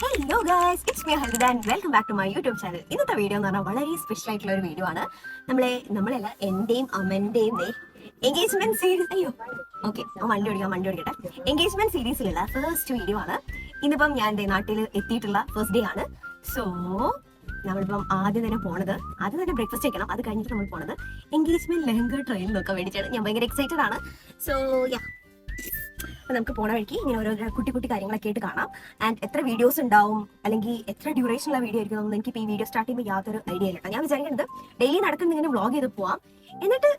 Hello guys it's me Halda and welcome back to my YouTube channel ഇന്നത്തെ video എന്ന് പറഞ്ഞാൽ വളരെ special ആയിട്ടുള്ള ഒരു വീഡിയോ ആണ്. നമ്മളെ നമ്മളല്ല എന്റെയും അമ്മന്റെയും എൻഗേജ്മെന്റ് സീരീസ് അയ്യോ. ഓക്കെ വണ്ടി ഓടിക്കാം വണ്ടി ഓടിക്കട്ടെ. എൻഗേജ്മെന്റ് സീരീസിലുള്ള ഫസ്റ്റ് വീഡിയോ ആണ്. ഇന്നിപ്പം ഞാൻ എന്റെ നാട്ടിൽ എത്തിയിട്ടുള്ള ഫസ്റ്റ് ഡേ ആണ്. സോ നമ്മളിപ്പം ആദ്യം തന്നെ പോണത് ആദ്യം തന്നെ ബ്രേക്ക്ഫാസ്റ്റ് കഴിക്കണം അത് കഴിഞ്ഞിട്ട് നമ്മൾ പോണത് എൻഗേജ്മെന്റ് ലെഹങ്ക ട്രെയിൽ നോക്കാൻ വേണ്ടിയിട്ടാണ്. ഞാൻ ഭയങ്കര എക്സൈറ്റഡ് ആണ്. സോ യാ അപ്പൊ നമുക്ക് പോണ വഴിക്ക് ഇങ്ങനെ ഓരോ കുട്ടി കുട്ടി കാര്യങ്ങളൊക്കെ ആയിട്ട് കാണാം. ആൻഡ് എത്ര വീഡിയോസ് ഉണ്ടാവും അല്ലെങ്കിൽ എത്ര ഡ്യൂറേഷൻ ഉള്ള വീഡിയോ ആയിരിക്കും എനിക്ക് ഈ വീഡിയോ സ്റ്റാർട്ട് ചെയ്യുമ്പോൾ യാതൊരു ഐഡിയ ഇല്ല. ഞാൻ വിചാരിക്കുന്നത് ഡെയിലി നടക്കുന്ന ഇങ്ങനെ വ്ളോഗ് ചെയ്ത് പോവാം. എന്നിട്ട്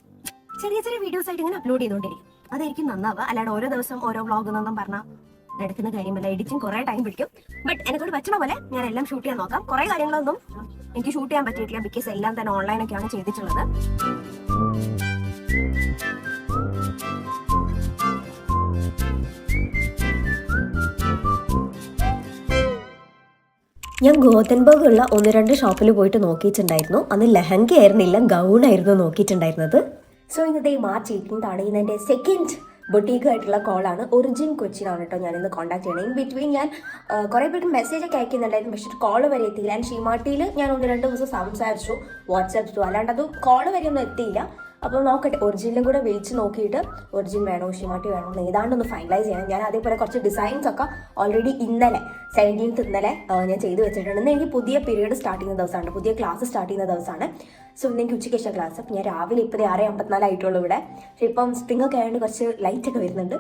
ചെറിയ ചെറിയ വീഡിയോസ് ആയിട്ട് ഇങ്ങനെ അപ്ലോഡ് ചെയ്തുകൊണ്ടിരിക്കും അതായിരിക്കും നന്നാവുക. അല്ലാണ്ട് ഓരോ ദിവസം ഓരോ വ്ളോഗ് എന്നൊന്നും പറഞ്ഞാൽ നടക്കുന്ന കാര്യമല്ല. എഡിറ്റിംഗ് കുറേ ടൈം പിടിക്കും. ബട്ട് എന്നെക്കൊണ്ട് പറ്റണ പോലെ ഞാൻ എല്ലാം ഷൂട്ട് ചെയ്യാൻ നോക്കാം. കുറേ കാര്യങ്ങളൊന്നും എനിക്ക് ഷൂട്ട് ചെയ്യാൻ പറ്റിയിട്ടില്ല. ബിക്കോസ് എല്ലാം തന്നെ ഓൺലൈനൊക്കെയാണ് ചെയ്തിട്ടുള്ളത്. ഞാൻ ഗോതൻബർഗ് ഉള്ള ഒന്ന് രണ്ട് ഷോപ്പിൽ പോയിട്ട് നോക്കിയിട്ടുണ്ടായിരുന്നു. അന്ന് ലെഹങ്ക ആയിരുന്നില്ല ഗൗൺ ആയിരുന്നു നോക്കിയിട്ടുണ്ടായിരുന്നത്. സോ ഇന്നത്തെ മാർച്ച് എയ്റ്റീൻത് ആണ് ഇന്ന് എന്റെ സെക്കൻഡ് ബൊട്ടീക്ക് ആയിട്ടുള്ള കോളാണ് ഒറിജിൻ കൊച്ചിനാണ് കേട്ടോ ഞാൻ ഇന്ന് കോൺടാക്ട് ചെയ്യണം. ഇൻ ബിറ്റ്വീൻ ഞാൻ കുറേ പേർക്ക് മെസ്സേജ് ഒക്കെ അയക്കുന്നുണ്ടായിരുന്നു. പക്ഷേ കോൾ വരെ എത്തിയില്ല. ആൻഡ് ഷീമാട്ടിയിൽ ഞാൻ ഒന്ന് രണ്ട് ദിവസം സംസാരിച്ചു. വാട്സാപ്പ് അല്ലാണ്ട് അത് കോൾ വരെ ഒന്നും എത്തിയില്ല. അപ്പോൾ നോക്കട്ടെ ഒറിജിനലും കൂടെ വിളിച്ച് നോക്കിയിട്ട് ഒറിജിൻ വേണോ ഷിമാട്ടി വേണോ എന്ന് ഏതാണ്ടൊന്ന് ഫൈനലൈസ് ചെയ്യണം. ഞാൻ അതേപോലെ കുറച്ച് ഡിസൈൻസ് ഒക്കെ ഓൾറെഡി ഇന്നലെ സെവന്റീൻത്ത് ഇന്നലെ ഞാൻ ചെയ്തു വെച്ചിട്ടുണ്ട്. ഇന്ന് എനിക്ക് പുതിയ പീരീഡ് സ്റ്റാർട്ട് ചെയ്യുന്ന ദിവസമാണ്. പുതിയ ക്ലാസ് സ്റ്റാർട്ട് ചെയ്യുന്ന ദിവസമാണ്. സോ ഇന്ന് എനിക്ക് ഉച്ചയ്ക്ക് ശേഷം ക്ലാസ് അപ്പം ഞാൻ രാവിലെ ഇപ്പോൾ ആറ് അമ്പത്തിനാലായിട്ടുള്ളൂ ഇവിടെ. പക്ഷേ ഇപ്പം സ്പ്രിംഗ് ഒക്കെ ആയതുകൊണ്ട് കുറച്ച് ലൈറ്റ് ഒക്കെ വരുന്നുണ്ട്.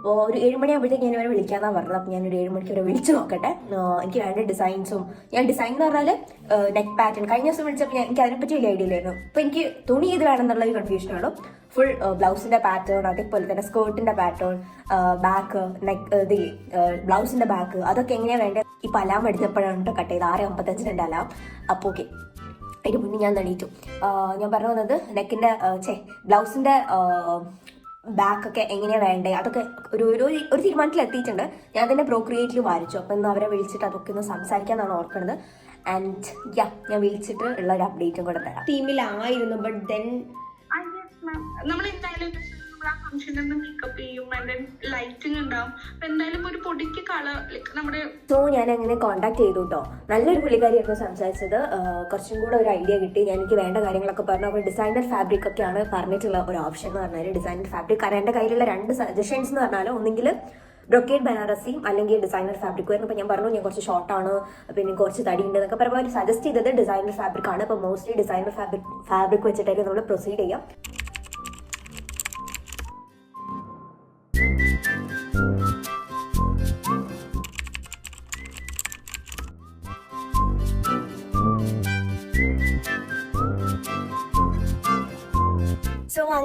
അപ്പോൾ ഒരു ഏഴുമണിയാകുമ്പോഴത്തേക്ക് ഞാൻ ഇവരെ വിളിക്കാന്നാണ് പറഞ്ഞത്. അപ്പോൾ ഞാനൊരു ഏഴുമണിക്ക് ഏഴ് മണിക്ക് വരെ വിളിച്ച് നോക്കട്ടെ. എനിക്ക് വേണ്ട ഡിസൈൻസും ഞാൻ ഡിസൈൻ എന്ന് പറഞ്ഞാൽ നെക്ക് പാറ്റേൺ കഴിഞ്ഞ ദിവസം വിളിച്ചപ്പോൾ ഞാൻ എനിക്ക് അതിനെപ്പറ്റി വലിയ ഐഡിയ ഇല്ലായിരുന്നു. അപ്പോൾ എനിക്ക് തുണി ഏത് വേണം എന്നുള്ള ഒരു കൺഫ്യൂഷനാണ് ഫുൾ ബ്ലൗസിന്റെ പാറ്റേൺ അതേപോലെ തന്നെ സ്കേർട്ടിന്റെ പാറ്റേൺ ബാക്ക് നെക്ക് ഇത് ബ്ലൗസിന്റെ ബാക്ക് അതൊക്കെ എങ്ങനെയാണ് വേണ്ടത്? ഈ അലാം എടുത്തപ്പോഴാണ് കേട്ടോ കട്ട് ചെയ്ത് ആറ് അമ്പത്തഞ്ചിന് എന്റെ അലാം അപ്പോൾ ഓക്കെ അതിന് മുന്നേ ഞാൻ നടിയിട്ടു ഞാൻ പറഞ്ഞു വന്നത് നെക്കിന്റെ ചേ ബ്ലൗസിന്റെ ബാക്കൊക്കെ എങ്ങനെയാണ് വേണ്ടേ? അതൊക്കെ ഒരു ഒരു ഒരു തീരുമാനത്തിൽ എത്തിയിട്ടുണ്ട്. ഞാൻ തന്നെ പ്രോക്രിയേറ്റിൽ വായിച്ചു അപ്പം ഇന്ന് അവരെ വിളിച്ചിട്ട് അതൊക്കെ ഒന്ന് സംസാരിക്കാന്നാണ് ഓർക്കുന്നത്. ആൻഡ് യാ ഞാൻ വിളിച്ചിട്ട് ഉള്ള ഒരു അപ്ഡേറ്റും കൂടെ തരാം. ടീമിലായിരുന്നു ബട്ട് ദെൻ നമ്മൾ എന്തായാലും നമ്മൾ ആ ഫംഗ്ഷനിൽ നിന്ന് മേക്കപ്പ് ചെയ്യും ലൈറ്റിംഗ് ഉണ്ടാവും. അപ്പൊ എന്തായാലും ഒരു പൊടിക്ക് കളർ ലൈക്ക് നമ്മുടെ സോ ഞാൻ അങ്ങനെ കോൺടാക്ട് ചെയ്തു കേട്ടോ നല്ലൊരു പുള്ളിക്കാരിയായിരുന്നു സംസാരിച്ചത്. കുറച്ചും കൂടെ ഒരു ഐഡിയ കിട്ടി. ഞാൻ എനിക്ക് വേണ്ട കാര്യങ്ങളൊക്കെ പറഞ്ഞു. അപ്പോൾ ഡിസൈനർ ഫാബ്രിക് ആണ് പറഞ്ഞിട്ടുള്ള ഒരു ഓപ്ഷൻ എന്ന് പറഞ്ഞാൽ ഡിസൈനർ ഫാബ്രിക് കാരണം എന്റെ കയ്യിലുള്ള രണ്ട് സജഷൻസ് എന്ന് പറഞ്ഞാൽ ഒന്നെങ്കിൽ ബ്രൊക്കേഡ് ബനാറസി അല്ലെങ്കിൽ ഡിസൈനർ ഫാബ്രിക് വരുന്നു അപ്പോൾ ഞാൻ പറഞ്ഞു ഞാൻ കുറച്ച് ഷോർട്ടാണ് പിന്നെ കുറച്ച് തടിയുണ്ട് എന്നൊക്കെ പറയുമ്പോൾ സജസ്റ്റ് ചെയ്തത് ഡിസൈനർ ഫാബ്രിക് ആണ്. അപ്പോൾ മോസ്റ്റ്ലി ഡിസൈനർ ഫാബ്രിക് ഫാബ്രിക് വെച്ചിട്ടായിരിക്കും നമ്മൾ പ്രൊസീഡ് ചെയ്യാം.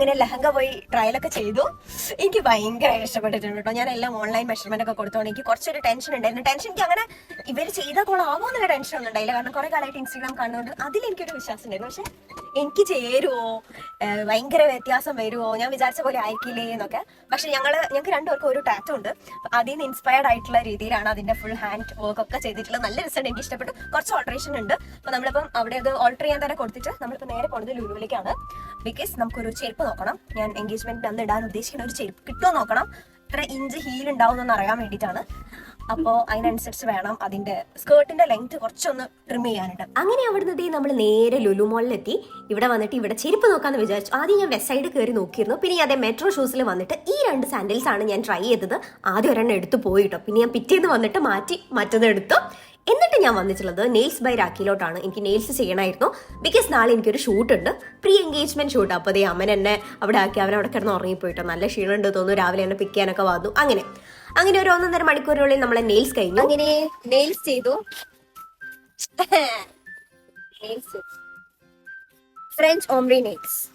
സോ അങ്ങനെ ലഹങ്ക പോയി ട്രയലൊക്കെ ചെയ്തു. എനിക്ക് ഭയങ്കര ഇഷ്ടപ്പെട്ടിട്ടുണ്ട് കേട്ടോ. ഞാൻ എല്ലാം ഓൺലൈൻ മെഷർമെന്റ് ഒക്കെ കൊടുത്തോണ്ട് എനിക്ക് കുറച്ചൊരു ടെൻഷൻ ഉണ്ടായിരുന്നു. ടെൻഷൻ എനിക്ക് അങ്ങനെ ഇവർ ചെയ്ത കൊള്ളാമോ എന്നുള്ള ടെൻഷൻ ഒന്നും ഉണ്ടായില്ല. കാരണം കുറെ കാലമായിട്ട് ഇൻസ്റ്റാഗ്രാം കാണുന്നുണ്ട് അതിൽ എനിക്കൊരു വിശ്വാസം ഉണ്ടായിരുന്നു. പക്ഷെ എനിക്ക് ചേരുവോ ഭയങ്കര വ്യത്യാസം വരുമോ ഞാൻ വിചാരിച്ച പോലെ ആയിരിക്കില്ലേ എന്നൊക്കെ. പക്ഷെ ഞങ്ങൾ ഞങ്ങൾക്ക് രണ്ടുപേർക്കും ഒരു ടാറ്റോ ഉണ്ട്. അതിൽ നിന്ന് ഇൻസ്പയർഡ് ആയിട്ടുള്ള രീതിയിലാണ് അതിന്റെ ഫുൾ ഹാൻഡ് വർക്ക് ഒക്കെ ചെയ്തിട്ടുള്ളത്. നല്ല റിസൾട്ട് എനിക്ക് ഇഷ്ടപ്പെട്ടു. കുറച്ച് ഓൾട്രേഷൻ ഉണ്ട്. അപ്പൊ നമ്മളിപ്പം അവിടെ അത് ഓൾട്ടർ ചെയ്യാൻ തന്നെ കൊടുത്തിട്ട് നമ്മളിപ്പോ നേരെ പോണത് ലുലുവിലേക്കാണ് ബിക്കോസ് നമുക്കൊരു ചെരുപ്പ് നോക്കണം. ഞാൻ എൻഗേജ്മെന്റ് അന്ന് ഇടാൻ ഉദ്ദേശിക്കുന്ന ഒരു ചെരുപ്പ് കിട്ടുമോ നോക്കണം. ഇത്ര ഇഞ്ച് ഹീൽ ഉണ്ടാവും എന്ന് അറിയാൻ വേണ്ടിയിട്ടാണ്. അപ്പോ അതിനനുസരിച്ച് വേണം അതിന്റെ സ്കേർട്ടിന്റെ ലെങ്ത് കുറച്ചൊന്ന് ട്രിം ചെയ്യാനുണ്ട് അങ്ങനെ അവിടുന്ന് നമ്മൾ നേരെ ലുലു മോളിലെത്തി ഇവിടെ വന്നിട്ട് ഇവിടെ ചെരുപ്പ് നോക്കാന്ന് വിചാരിച്ചു. ആദ്യം ഞാൻ വെസ്റ്റ് സൈഡ് കയറി നോക്കിയിരുന്നു. പിന്നെ അതേ മെട്രോ ഷൂസിൽ വന്നിട്ട് ഈ രണ്ട് സാൻഡൽസ് ആണ് ഞാൻ ട്രൈ ചെയ്തത്. ആദ്യം ഒരെണ്ണം എടുത്തു പോയിട്ടോ പിന്നെ ഞാൻ പിറ്റേന്ന് വന്നിട്ട് മാറ്റി മറ്റത് എടുത്തു. എന്നിട്ട് ഞാൻ വന്നിട്ടുള്ളത് നെയിൽസ് ബൈ രാഖിയിലോട്ടാണ് എനിക്ക് നെയിൽസ് ചെയ്യണമായിരുന്നു. ബിക്കോസ് നാളെ എനിക്കൊരു ഷൂട്ട് ഉണ്ട് പ്രീ എൻഗേജ്മെന്റ് ഷൂട്ട് അപ്പോൾ അതേ അമ്മൻ എന്നെ അവിടെ ആക്കി. അവൻ അവിടെ കിടന്ന് ഉറങ്ങിപ്പോയിട്ടോ. നല്ല ക്ഷീണമുണ്ട് തോന്നുന്നു. രാവിലെ എന്നെ പിക്ക് ചെയ്യാനൊക്കെ വന്നു. അങ്ങനെ. അങ്ങനെ ഒരു ഒന്നൊന്നര മണിക്കൂറിനുള്ളിൽ നമ്മളെ നെയിൽസ് കഴിഞ്ഞു. അങ്ങനെ നെയിൽസ് ചെയ്തു. ഫ്രഞ്ച് ഓംറി നെയിൽസ്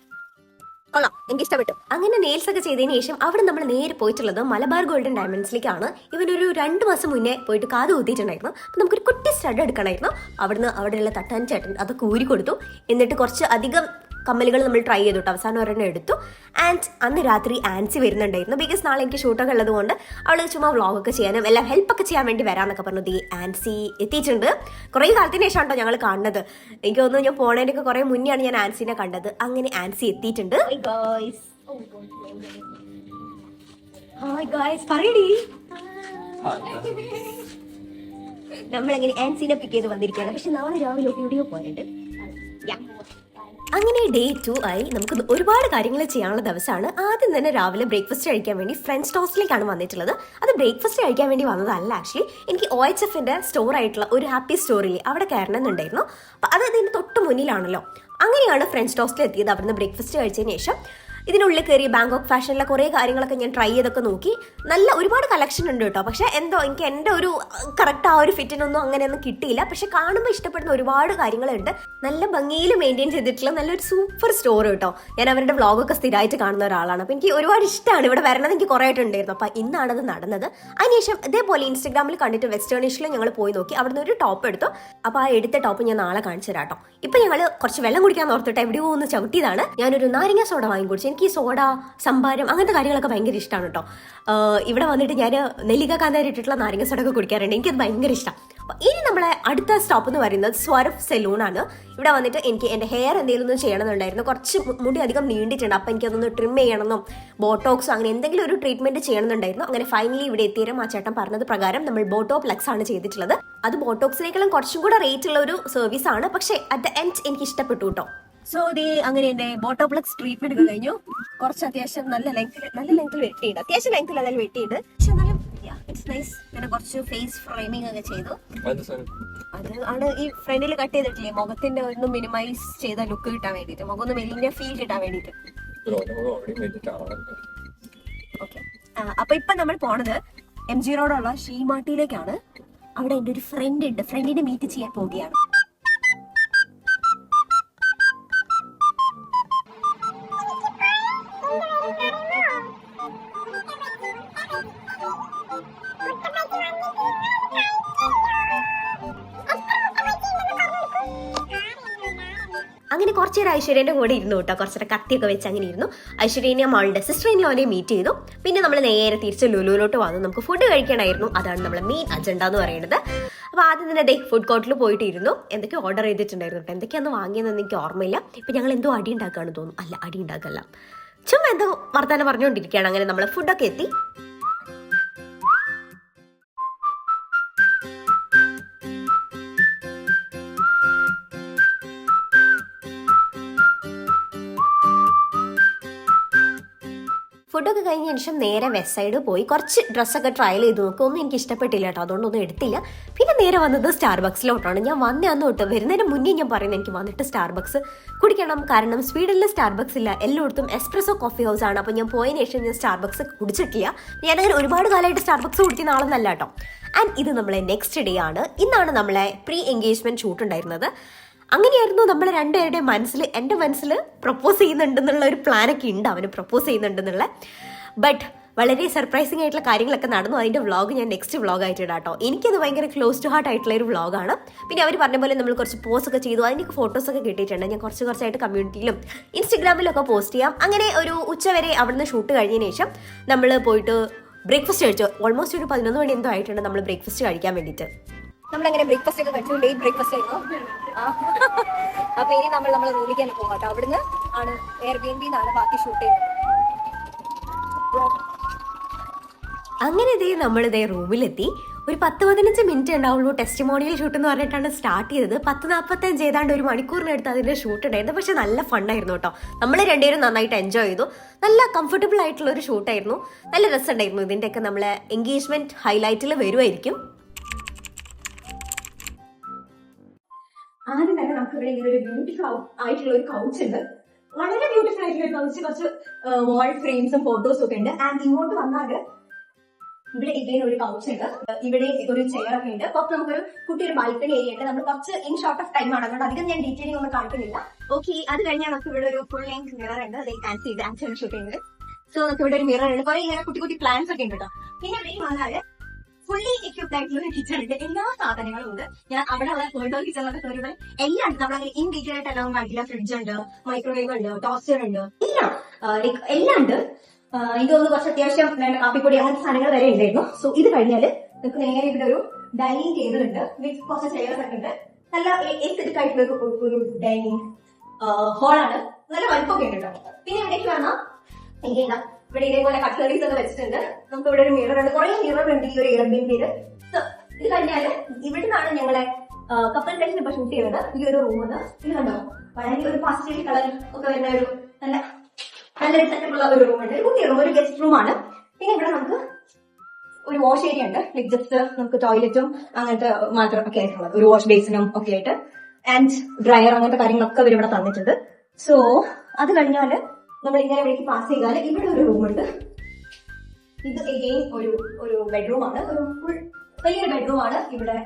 കൊള്ളാം. എനിക്ക് ഇഷ്ടപ്പെട്ടു. അങ്ങനെ നെയിൽസ് ഒക്കെ ചെയ്തതിന് ശേഷം അവിടെ നമ്മൾ നേരെ പോയിട്ടുള്ളത് മലബാർ ഗോൾഡൻ ഡയമണ്ട്സിലേക്കാണ് ഇവനൊരു രണ്ട് മാസം മുന്നേ പോയിട്ട് കാത് കൂത്തിയിട്ടുണ്ടായിരുന്നു. അപ്പം നമുക്കൊരു കുട്ടി സ്റ്റഡ് എടുക്കണമായിരുന്നു. അവിടുന്ന് അവിടെയുള്ള തട്ടാൻ ചേട്ടൻ അതൊക്കെ ഊരി കൊടുത്തു എന്നിട്ട് കുറച്ച് അധികം കമ്മലുകൾ നമ്മൾ ട്രൈ ചെയ്തു കേട്ടോ. അവസാനം ഒരെണ്ണം എടുത്തു. ആൻഡ് അന്ന് രാത്രി ആൻസി വരുന്നുണ്ടായിരുന്നു. ബിക്കോസ് നാളെ എനിക്ക് ഷൂട്ടൊക്കെ ഉള്ളതുകൊണ്ട് അവൾ ചുമ്മാ വ്ളോഗൊക്കെ ചെയ്യാനും എല്ലാം ഹെൽപ്പൊക്കെ ചെയ്യാൻ വേണ്ടി വരാമെന്നൊക്കെ പറഞ്ഞു. ദി ആൻസി എത്തിയിട്ടുണ്ട്. കുറേ കാലത്തിന് ശേഷം കേട്ടോ ഞങ്ങൾ കാണുന്നത്. എനിക്ക് തോന്നുന്നു ഞാൻ പോണേന്റെയൊക്കെ കുറേ മുന്നെയാണ് ഞാൻ ആൻസിനെ കണ്ടത്. അങ്ങനെ ആൻസി എത്തിയിട്ടുണ്ട്. നമ്മളെങ്ങനെ പറയടി. ആൻസിനെ പിക്ക് ചെയ്ത് വന്നിരിക്കുകയാണ്. പക്ഷെ നാളെ രാവിലെ വീഡിയോ പോയിട്ട് അങ്ങനെ ഡേ ടു ആയി നമുക്ക് ഒരുപാട് കാര്യങ്ങൾ ചെയ്യാനുള്ള ദിവസമാണ്. ആദ്യം തന്നെ രാവിലെ ബ്രേക്ക്ഫാസ്റ്റ് കഴിക്കാൻ വേണ്ടി ഫ്രഞ്ച് ടോസ്റ്റിലേക്കാണ് വന്നിട്ടുള്ളത്. അത് ബ്രേക്ക്ഫാസ്റ്റ് കഴിക്കാൻ വേണ്ടി വന്നതല്ല ആക്ച്വലി എനിക്ക് ഒ എച്ച് എഫിന്റെ സ്റ്റോർ ആയിട്ടുള്ള ഒരു ഹാപ്പി സ്റ്റോറിൽ അവിടെ കയറണമെന്നുണ്ടായിരുന്നു. അപ്പൊ അത് ഇതിന്റെ തൊട്ട് മുന്നിലാണല്ലോ. അങ്ങനെയാണ് ഫ്രഞ്ച് ടോസ്റ്റിൽ അവിടുന്ന് ബ്രേക്ക്ഫാസ്റ്റ് കഴിച്ചതിന് ശേഷം ഇതിനുള്ളിൽ കയറി ബാങ്കോക്ക് ഫാഷനിലെ കുറേ കാര്യങ്ങളൊക്കെ ഞാൻ ട്രൈ ചെയ്തൊക്കെ നോക്കി. നല്ല ഒരുപാട് കളക്ഷൻ ഉണ്ട് കേട്ടോ. പക്ഷെ എന്തോ എനിക്ക് എന്റെ ഒരു കറക്റ്റ് ആ ഒരു ഫിറ്റിനൊന്നും അങ്ങനെയൊന്നും കിട്ടിയില്ല. പക്ഷെ കാണുമ്പോൾ ഇഷ്ടപ്പെടുന്ന ഒരുപാട് കാര്യങ്ങളുണ്ട്. നല്ല ഭംഗിയിൽ മെയിന്റെയിൻ ചെയ്തിട്ടുള്ള നല്ലൊരു സൂപ്പർ സ്റ്റോർ കേട്ടോ. ഞാൻ അവരുടെ വ്ളോഗൊക്കെ സ്ഥിരമായിട്ട് കാണുന്ന ഒരാളാണ്. അപ്പോൾ എനിക്ക് ഒരുപാട് ഇഷ്ടമാണ് ഇവിടെ വരണത് എനിക്ക് കുറേ ആയിട്ടുണ്ടായിരുന്നു അപ്പോൾ ഇന്നാണത് നടന്നത്. അതിനുശേഷം ഇതേപോലെ ഇൻസ്റ്റഗ്രാമിൽ കണ്ടിട്ട് വെസ്റ്റേണിഷിൽ ഞങ്ങൾ പോയി നോക്കി. അവിടുന്ന് ഒരു ടോപ്പ് എടുത്തു. അപ്പോൾ ആ എടുത്ത ടോപ്പ് ഞാൻ നാളെ കാണിച്ചു തരാം കേട്ടോ. ഇപ്പൊ ഞങ്ങൾ കുറച്ച് വെള്ളം കുടിക്കാൻ ഓർത്തിട്ട് എവിടെയോ ഒന്ന് ചവിട്ടിയതാണ്. ഞാനൊരു നാരങ്ങ സോഡ വാങ്ങി കുടിച്ചു എനിക്ക് ഈ സോഡ സംഭാരം അങ്ങനത്തെ കാര്യങ്ങളൊക്കെ ഭയങ്കര ഇഷ്ടമാണ് കേട്ടോ ഇവിടെ വന്നിട്ട് ഞാൻ നെല്ലിക്ക കാന്താരി ഇട്ടിട്ടുള്ള നാരങ്ങ സോഡ ഒക്കെ കുടിക്കാറുണ്ട്. എനിക്കത് ഭയങ്കര ഇഷ്ടം. അപ്പൊ ഇനി നമ്മളെ അടുത്ത സ്റ്റോപ്പ് എന്ന് പറയുന്നത് സ്വരഫ് സെലൂൺ ആണ്. ഇവിടെ വന്നിട്ട് എനിക്ക് എന്റെ ഹെയർ എന്തെങ്കിലും ഒന്ന് ചെയ്യണമെന്നുണ്ടായിരുന്നു. കുറച്ച് മുടി അധികം നീണ്ടിട്ടുണ്ട്. അപ്പൊ എനിക്കതൊന്ന് ട്രിം ചെയ്യണമെന്നും ബോട്ടോക്സോ അങ്ങനെ എന്തെങ്കിലും ഒരു ട്രീറ്റ്മെന്റ് ചെയ്യണമെന്നുണ്ടായിരുന്നു. അങ്ങനെ ഫൈനലി ഇവിടെ എത്തിയരം ആ ചേട്ടൻ പറഞ്ഞത് പ്രകാരം നമ്മൾ ബോട്ടോ പ്ലക്സ് ആണ് ചെയ്തിട്ടുള്ളത്. അത് ബോട്ടോക്സിനേക്കാളും കുറച്ചും കൂടെ റേറ്റ് ഉള്ള ഒരു സർവീസ് ആണ്. പക്ഷേ അറ്റ് ദ എൻഡ് എനിക്ക് ഇഷ്ടപ്പെട്ടു കേട്ടോ സോ ദേ അങ്ങനെ എന്റെ ബോട്ടോപ്ലക്സ് ട്രീറ്റ്മെന്റ് ഒക്കെ കഴിഞ്ഞു. കുറച്ച് അത്യാവശ്യം നല്ല ലെങ്ത് നല്ല ലെങ്ത്തിൽ വെട്ടിയിട്ടുണ്ട്. അത്യാവശ്യം ലെങ്ത്തിൽ അതായത് വെട്ടിയിട്ട് പക്ഷെ എന്നാലും ഇറ്റ്സ് നൈസ് പിന്നെ കുറച്ച് ഫേസ് ഫ്രെയിമിംഗ് ഒക്കെ ചെയ്തു. അത് ആണ് ഈ ഫ്രണ്ടിൽ കട്ട് ചെയ്തിട്ടില്ലേ? മുഖത്തിന്റെ ഒന്ന് മിനിമൈസ് ചെയ്ത ലുക്ക് കിട്ടാൻ വേണ്ടിയിട്ട്. മുഖം ഒന്ന് മെലിഞ്ഞ ഫീൽ കിട്ടാൻ വേണ്ടിയിട്ട്. ഓക്കെ അപ്പൊ ഇപ്പൊ നമ്മൾ പോണത് എം ജി റോഡുള്ള ഷീമാട്ടിയിലേക്കാണ് അവിടെ എന്റെ ഒരു ഫ്രണ്ട് ഉണ്ട്. ഫ്രണ്ടിനെ മീറ്റ് ചെയ്യാൻ പോവുകയാണ്. അങ്ങനെ കുറച്ച് നേരം ഐശ്വര്യന്റെ കൂടെ ഇരുന്നു കേട്ടോ. കുറച്ചേരം കത്തിയൊക്കെ വെച്ച് അങ്ങനെ ഇരുന്നു. ഐശ്വര്യനെ മോളുടെ സിസ്റ്റർ അവനെ മീറ്റ് ചെയ്തു. പിന്നെ നമ്മൾ നേരെ തിരിച്ച് ലുലുവിലോട്ട് വന്നു. നമുക്ക് ഫുഡ് കഴിക്കണമായിരുന്നു അതാണ് നമ്മുടെ മെയിൻ അജണ്ട എന്ന് പറയുന്നത്. അപ്പോൾ ആദ്യം തന്നെ അതെ ഫുഡ് കോർട്ടിൽ പോയിട്ട് ഇരുന്നു എന്തൊക്കെ ഓർഡർ ചെയ്തിട്ടുണ്ടായിരുന്നു കേട്ടോ എന്തൊക്കെയാണ് വാങ്ങിയതെന്ന് എനിക്ക് ഓർമ്മയില്ല. ഇപ്പം ഞങ്ങൾ എന്തോ അടി ഉണ്ടാക്കുകയാണെന്ന് തോന്നുന്നു. അല്ല അടി ഉണ്ടാക്കല്ല. ചുമ്മാ എന്തോ വർത്താനം പറഞ്ഞുകൊണ്ടിരിക്കുകയാണ് അങ്ങനെ നമ്മൾ ഫുഡൊക്കെ എത്തി. ഫുഡൊക്കെ കഴിഞ്ഞ ശേഷം നേരെ വെസ്റ്റ് സൈഡ് പോയി. കുറച്ച് ഡ്രസ്സൊക്കെ ട്രയൽ ചെയ്ത് നോക്കും. ഒന്നും എനിക്ക് ഇഷ്ടപ്പെട്ടില്ല കേട്ടോ. അതുകൊണ്ടൊന്നും എടുത്തില്ല. പിന്നെ നേരെ വന്നത് സ്റ്റാർബക്സിലോട്ടാണ് ഞാൻ വന്ന അന്ന് തൊട്ട് വരുന്നതിന് മുന്നേ ഞാൻ പറയുന്നത് എനിക്ക് വന്നിട്ട് സ്റ്റാർബക്സ് കുടിക്കണം. കാരണം സ്വീഡനിൽ സ്റ്റാർബക്സ് ഇല്ല. എല്ലായിടത്തും എസ്പ്രസോ കോഫി ഹൗസ് ആണ്. അപ്പോൾ ഞാൻ പോയതിന് ശേഷം ഞാൻ സ്റ്റാർബക്സ് കുടിച്ചിട്ടില്ല. ഞാനങ്ങനെ ഒരുപാട് കാലമായിട്ട് സ്റ്റാർബക്സ് കുടിക്കുന്ന ആളൊന്നല്ല കേട്ടോ. ആൻഡ് ഇത് നമ്മളെ നെക്സ്റ്റ് ഡേ ആണ്. ഇന്നാണ് നമ്മളെ പ്രീ എൻഗേജ്മെന്റ് ഷൂട്ട് ഉണ്ടായിരുന്നത്. അങ്ങനെയായിരുന്നു നമ്മൾ രണ്ടുപേരുടെയും മനസ്സിൽ എന്റെ മനസ്സിൽ പ്രപ്പോസ് ചെയ്യുന്നുണ്ടെന്നുള്ള ഒരു പ്ലാനൊക്കെ ഉണ്ട് അവന് പ്രപ്പോസ് ചെയ്യുന്നുണ്ടെന്നുള്ള. ബട്ട് വളരെ സർപ്രൈസിംഗ് ആയിട്ടുള്ള കാര്യങ്ങളൊക്കെ നടന്നു. അതിന്റെ വ്ളോഗ് ഞാൻ നെക്സ്റ്റ് വ്ളോഗ് ആയിട്ട് ഇടാം കേട്ടോ എനിക്കത് ഭയങ്കര ക്ലോസ് ടു ഹാർട്ട് ആയിട്ടുള്ള ഒരു വ്ളോഗാണ് പിന്നെ അവർ പറഞ്ഞ പോലെ നമ്മൾ കുറച്ച് പോസ്റ്റ് ഒക്കെ ചെയ്തു. ഫോട്ടോസ് ഫോട്ടോസൊക്കെ കിട്ടിയിട്ടുണ്ട്. ഞാൻ കുറച്ച് കുറച്ചായിട്ട് കമ്മ്യൂണിറ്റിയിലും ഇൻസ്റ്റാഗ്രാമിലൊക്കെ പോസ്റ്റ് ചെയ്യാം. അങ്ങനെ ഒരു ഉച്ചവരെ അവിടുന്ന് ഷൂട്ട് കഴിഞ്ഞതിന് ശേഷം നമ്മൾ പോയിട്ട് ബ്രേക്ക്ഫാസ്റ്റ് കഴിച്ചു. ഓൾമോസ്റ്റ് ഒരു പതിനൊന്ന് മണി എന്തോ ആയിട്ടുണ്ട് നമ്മൾ ബ്രേക്ക്ഫാസ്റ്റ് കഴിക്കാൻ വേണ്ടിയിട്ട്. നമ്മളങ്ങനെ ബ്രേക്ക്ഫാസ്റ്റ് ഒക്കെ കഴിച്ചു ലേറ്റ് ബ്രേക്ക്ഫാസ്റ്റ് ആയിരുന്നു. അപ്പൊ ഇനി നമ്മൾ നമ്മളെ റൂമിലേക്ക് പോകാം കേട്ടോ. അവിടുന്ന് ആണ് എയർ ബി എൻ ബാക്കി ഷൂട്ട് ചെയ്യുന്നത്. അങ്ങനെ ഇതേ നമ്മൾ ഇതേ റൂമിലെത്തി. ഒരു പത്ത് പതിനഞ്ച് മിനിറ്റ് ഉണ്ടാവുള്ളൂ ടെസ്റ്റിമോണിയൽ ഷൂട്ട് എന്ന് പറഞ്ഞിട്ടാണ് സ്റ്റാർട്ട് ചെയ്തത്. പത്ത് നാൽപ്പത്തഞ്ച് ഏതാണ്ട് ഒരു മണിക്കൂറിനടുത്ത് അതിന്റെ ഷൂട്ട് ഉണ്ടായിരുന്നു. പക്ഷെ നല്ല ഫണ്ണായിരുന്നു കേട്ടോ. നമ്മൾ രണ്ടുപേരും നന്നായിട്ട് എൻജോയ് ചെയ്തു. നല്ല കംഫർട്ടബിൾ ആയിട്ടുള്ള ഒരു ഷൂട്ടായിരുന്നു നല്ല രസമുണ്ടായിരുന്നു ഇതിന്റെയൊക്കെ നമ്മളെ എൻഗേജ്മെന്റ് ഹൈലൈറ്റിൽ വരുമായിരിക്കും ആദ്യം തന്നെ നമുക്ക് ഇവിടെ ഇങ്ങനെ ഒരു ബ്യൂട്ടിഫുൾ ആയിട്ടുള്ള ഒരു കൗച്ച് ഉണ്ട്. വളരെ ബ്യൂട്ടിഫുൾ ആയിട്ടുള്ള ഒരു കൗച്ച് കുറച്ച് വാൾ ഫ്രെയിംസും ഫോട്ടോസും ഒക്കെ ഉണ്ട്. ആൻഡ് ഇങ്ങോട്ട് വന്നാൽ ഇവിടെ ഇതേ ഒരു കൗച്ച് ഉണ്ട്. ഇവിടെ ഒരു ചെയർ ഒക്കെ ഉണ്ട്. അപ്പൊ നമുക്കൊരു ഒരു ബാൽക്കണി ഏരിയ ഉണ്ട്. നമ്മൾ കുറച്ച് ഇൻ ഷോർട്ട് ഓഫ് ടൈം ആണ്. അതുകൊണ്ട് അധികം ഞാൻ ഡീറ്റെയിലിംഗ് ഒന്നും കാണിക്കുന്നില്ല. ഓക്കെ അത് കഴിഞ്ഞാൽ നമുക്ക് ഇവിടെ ഒരു ഫുൾ ലെങ്ത് മിറർ ഉണ്ട്. അത് ആൻസി ആൻസി ഷൂട്ട് ചെയ്യുന്നത് സോ നമുക്ക് ഇവിടെ ഒരു മിറർ ഉണ്ട്. കുറെ ഇങ്ങനെ കുട്ടി കുട്ടി പ്ലാൻസ് ഒക്കെ ഉണ്ട് കേട്ടോ പിന്നെ ഇവിടെ വന്നാൽ ഫുള്ളി എക്യൂപ്ഡ് ആയിട്ടുള്ള ഒരു കിച്ചൺ ഉണ്ട് എല്ലാ സാധനങ്ങളും ഉണ്ട്. ഞാൻ അവിടെ ഉള്ള കിച്ചൺ കിച്ചണിലൊക്കെ കയറിയത് എല്ലാം ഉണ്ട് നമ്മളങ്ങനെ ഇൻ ഡീറ്റെയിൽ ആയിട്ട് എല്ലാം കാണിക്കില്ല ഫ്രിഡ്ജ് ഉണ്ട് മൈക്രോവേവ് ഉണ്ട് ടോസ്റ്റർ ഉണ്ട് എല്ലാം ലൈക്ക് എല്ലാം ഉണ്ട്. എനിക്ക് തോന്നുന്നു കുറച്ച് അത്യാവശ്യം വേണ്ട കാപ്പിപ്പൊടി അങ്ങനത്തെ സാധനങ്ങൾ വരെ ഉണ്ടായിരുന്നു. സോ ഇത് കഴിഞ്ഞാൽ നിങ്ങൾക്ക് നേരെ ഇവിടെ ഒരു ഡൈനിങ് ടേബിൾ ഉണ്ട് വിത്ത് കുറച്ച് ചെയർസ് ഒക്കെ ഉണ്ട്. നല്ല എസ്തെറ്റിക് ആയിട്ടുള്ള ഒരു ഡൈനിങ് ഹോളാണ് നല്ല വലുപ്പമൊക്കെ ഉണ്ട് കേട്ടോ. പിന്നെ ഇവിടേക്ക് വന്നാൽ എനിക്ക് ഇതാ ഇവിടെ ഇതേപോലെ കട്ട്ലറീസ് ഒക്കെ വെച്ചിട്ടുണ്ട്. നമുക്ക് ഇവിടെ ഒരു മിറർ ഉണ്ട്. കുറെ മിറർ ഉണ്ട് ഈ ഒരു ഇയർബിൻഡിൽ ഇത് കഴിഞ്ഞാൽ ഇവിടുന്നാണ് ഞങ്ങളെ കപ്പൽ ഡേഷൻ ഇപ്പൊ ഷൂട്ട് ചെയ്യുന്നത്. ഈ ഒരു റൂമിൽ ഇത് കണ്ടോ? വളരെ ഒരു പാസ്റ്റേൽ കളർ ഒക്കെ വരുന്ന ഒരു നല്ല നല്ലൊരു സെറ്റപ്പുള്ള ഒരു റൂം ഉണ്ട്. കുട്ടി റൂം ഒരു ഗസ്റ്റ് റൂമാണ് പിന്നെ ഇവിടെ നമുക്ക് ഒരു വാഷ് ഏരിയ ഉണ്ട്. ലൈക് ജസ്റ്റ് നമുക്ക് ടോയ്ലറ്റും അങ്ങനത്തെ മാത്രം ഒക്കെ ആയിട്ടുള്ളത്. ഒരു വാഷ് ബേസിനും ഒക്കെ ആയിട്ട്. ആൻഡ് ഡ്രയർ അങ്ങനത്തെ കാര്യങ്ങളൊക്കെ ഇവർ ഇവിടെ തന്നിട്ടുണ്ട്. സോ അത് കഴിഞ്ഞാൽ നമ്മൾ ഇങ്ങനെ വഴിക്ക് പാസ് ചെയ്താൽ ഇവിടെ ഒരു റൂം ഉണ്ട്. ഇത് എഗെയിൻ ഒരു ഒരു ബെഡ്റൂം ആണ്. ഒരു ഫുൾ വലിയൊരു ബെഡ്റൂം ആണ്. ഇവിടെ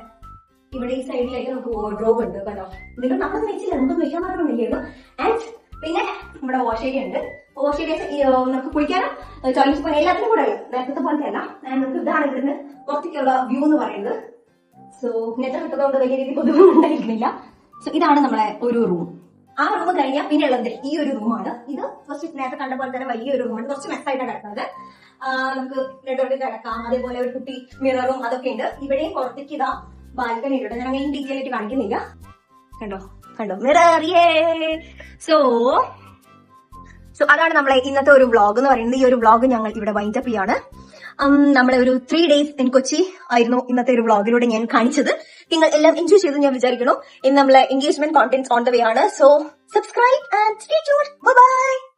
ഇവിടെ ഈ സൈഡിലേക്ക് നമുക്ക് വാർഡ്രോബ് ഉണ്ട് കേട്ടോ. നിങ്ങൾ നമ്മൾ വെച്ചില്ല നമുക്ക് വെക്കാൻ മാത്രം വലിയത് ആൻഡ് പിന്നെ നമ്മുടെ വാഷ് ഏരിയ ഉണ്ട്. വാഷ് ഏരിയ നമുക്ക് കുളിക്കാനും ടോയ്ലറ്റ് പോകാൻ എല്ലാത്തിനും കൂടെ നേരത്തെ പോലത്തെ അല്ല നമുക്ക് ഇതാണ് ഇവിടുന്ന് പുറത്തേക്കുള്ള വ്യൂ എന്ന് പറയുന്നത്. സോ നെറ്റ് കിട്ടുന്നതുകൊണ്ട് വലിയ രീതിയിൽ ബുദ്ധിമുട്ട് ഉണ്ടായിരിക്കുന്നില്ല സോ ഇതാണ് നമ്മളെ ഒരു റൂം ആ റൂം കഴിഞ്ഞാൽ പിന്നെ ഉള്ളത് ഈ ഒരു റൂമാണ് ഇത് കുറച്ച് നേരത്തെ കണ്ട പോലെ തന്നെ വലിയൊരു റൂമാണ് കുറച്ച് മെസ്സായിട്ടാണ് കിടക്കുന്നത്. നമുക്ക് നെട്ടോട്ട് കിടക്കാം. അതേപോലെ ഒരു കുട്ടി മിററും അതൊക്കെ ഉണ്ട്. ഇവിടെയും പുറത്തേക്ക് ഇതാ ബാൽക്കണി ഉണ്ട്. ഞാൻ അങ്ങനെ ഡീറ്റെയിൽ ആയിട്ട് കാണിക്കുന്നില്ല. കണ്ടോ? കണ്ടോ? മിറർ സോ സോ അതാണ് നമ്മളെ ഇന്നത്തെ ഒരു വ്ളോഗ് എന്ന് പറയുന്നത്. ഈ ഒരു വ്ളോഗ് ഞങ്ങൾ ഇവിടെ വൈൻഡപ്പ് ചെയ്യാണ്. നമ്മളെ ഒരു ത്രീ ഡേയ്സ് ഇൻ കൊച്ചി ആയിരുന്നു ഇന്നത്തെ ഒരു വ്ളോഗിലൂടെ ഞാൻ കാണിച്ചത്. നിങ്ങൾ എല്ലാം എൻജോയ് ചെയ്തു ഞാൻ വിചാരിക്കുന്നു. ഇന്ന് നമ്മളെ engagement content on the way ആണ്. So subscribe and by